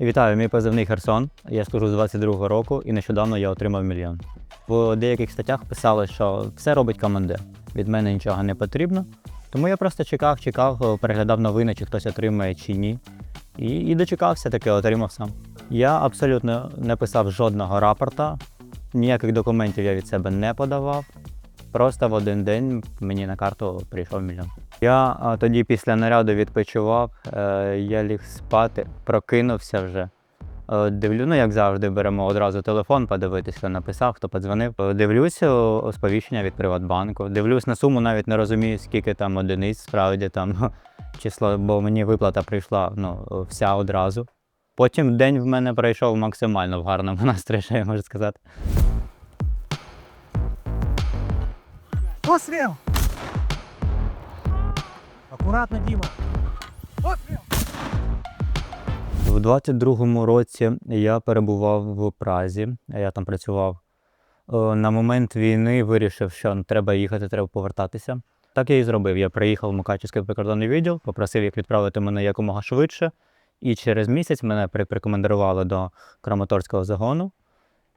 Вітаю, мій позивний Херсон. Я служу з 22-го року і нещодавно я отримав мільйон. В деяких статтях писали, що все робить командир. Від мене нічого не потрібно. Тому я просто чекав, чекав, переглядав новини, чи хтось отримає чи ні. І, і дочекався таки, отримав сам. Я абсолютно не писав жодного рапорта, ніяких документів я від себе не подавав. Просто в один день мені на карту прийшов мільйон. Я а, тоді після наряду відпочивав, е, я ліг спати, прокинувся вже. Е, дивлю, ну як завжди, беремо одразу телефон, подивитися, хто написав, хто подзвонив. Е, Дивлюся сповіщення від Приватбанку. Дивлюсь на суму, навіть не розумію, скільки там одиниць, справді там число, бо мені виплата прийшла ну, вся одразу. Потім день в мене пройшов максимально в гарному настрої, я можу сказати. Пострел! Аккуратно, Дима. Пострел! У 22-му році я перебував в Празі, я там працював. Е, На момент війни вирішив, що треба їхати, треба повертатися. Так я і зробив. Я приїхав в Мукачівський прикордонний відділ, попросив їх відправити мене якомога швидше. І через місяць мене при- прикомандирували до Краматорського загону.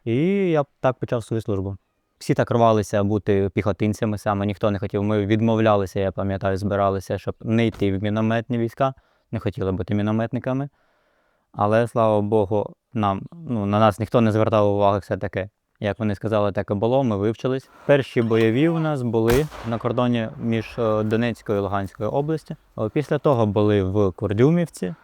І я так почав свою службу. Всі так рвалися бути піхотинцями саме, ніхто не хотів. Ми відмовлялися, я пам'ятаю, збиралися, щоб не йти в мінометні війська, не хотіли бути мінометниками. Але слава Богу, нам ну, на нас ніхто не звертав уваги все-таки. Як вони сказали, так і було, ми вивчились. Перші бойові у нас були на кордоні між е, Донецькою і Луганською областю. Е, Після того були в Курдюмівці. Е,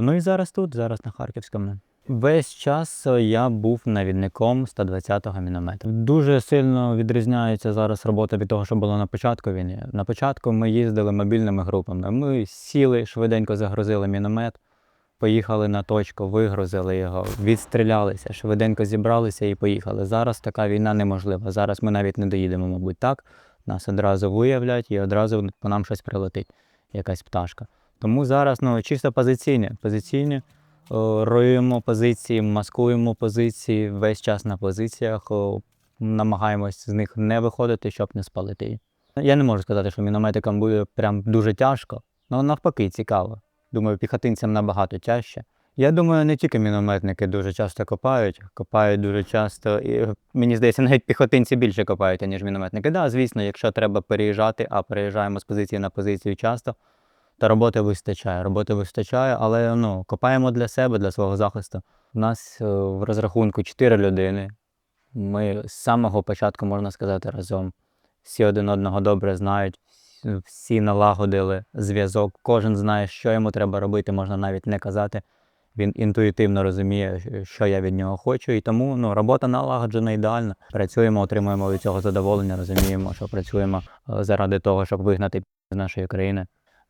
Ну і зараз тут, зараз на Харківському. Весь час е, я був навідником 120-го міномета. Дуже сильно відрізняється зараз робота від того, що було на початку війни. На початку ми їздили мобільними групами. Ми сіли, швиденько загрузили міномет, поїхали на точку, вигрузили його, відстрілялися, швиденько зібралися і поїхали. Зараз така війна неможлива. Зараз ми навіть не доїдемо, мабуть, так. Нас одразу виявлять і одразу по нам щось прилетить, якась пташка. Тому зараз ну, чисто позиційні. позиційні. О, Роюємо позиції, маскуємо позиції, весь час на позиціях, о, намагаємось з них не виходити, щоб не спалити. Я не можу сказати, що мінометикам буде прям дуже тяжко, але навпаки, цікаво. Думаю, піхотинцям набагато тяжче. Я думаю, не тільки мінометники дуже часто копають, копають дуже часто. І мені здається, навіть піхотинці більше копають, ніж мінометники. Да, звісно, якщо треба переїжджати, а переїжджаємо з позиції на позицію часто, та роботи вистачає. Роботи вистачає, але ну, копаємо для себе, для свого захисту. У нас е, в розрахунку 4 людини. Ми з самого початку, можна сказати, разом. Всі один одного добре знають, всі налагодили зв'язок. Кожен знає, що йому треба робити, можна навіть не казати. Він інтуїтивно розуміє, що я від нього хочу, і тому ну, робота налагоджена ідеально. Працюємо, отримуємо від цього задоволення, розуміємо, що працюємо е, заради того, щоб вигнати з нашої країни.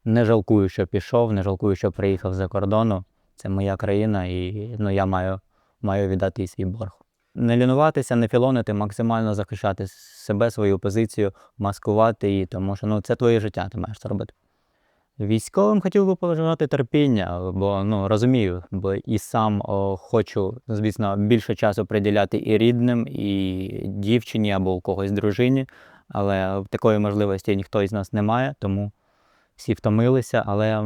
Не жалкую, що пішов, не жалкую, що приїхав за кордону. Це моя країна, і ну, я маю, маю віддати свій борг. Не лінуватися, не філонити, максимально захищати себе, свою позицію, маскувати її, тому що ну, це твоє життя, ти маєш це робити. Військовим хотів би побажати терпіння, бо ну, розумію, бо і сам о, хочу, звісно, більше часу приділяти і рідним, і дівчині або у когось дружині, але такої можливості ніхто із нас не має, тому всі втомилися, але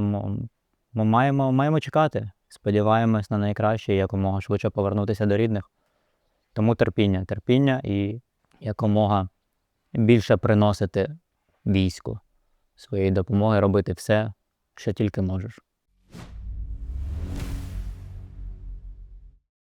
ми маємо, маємо чекати. Сподіваємось на найкраще і якомога швидше повернутися до рідних. Тому терпіння, терпіння і якомога більше приносити війську своєї допомоги, робити все, що тільки можеш.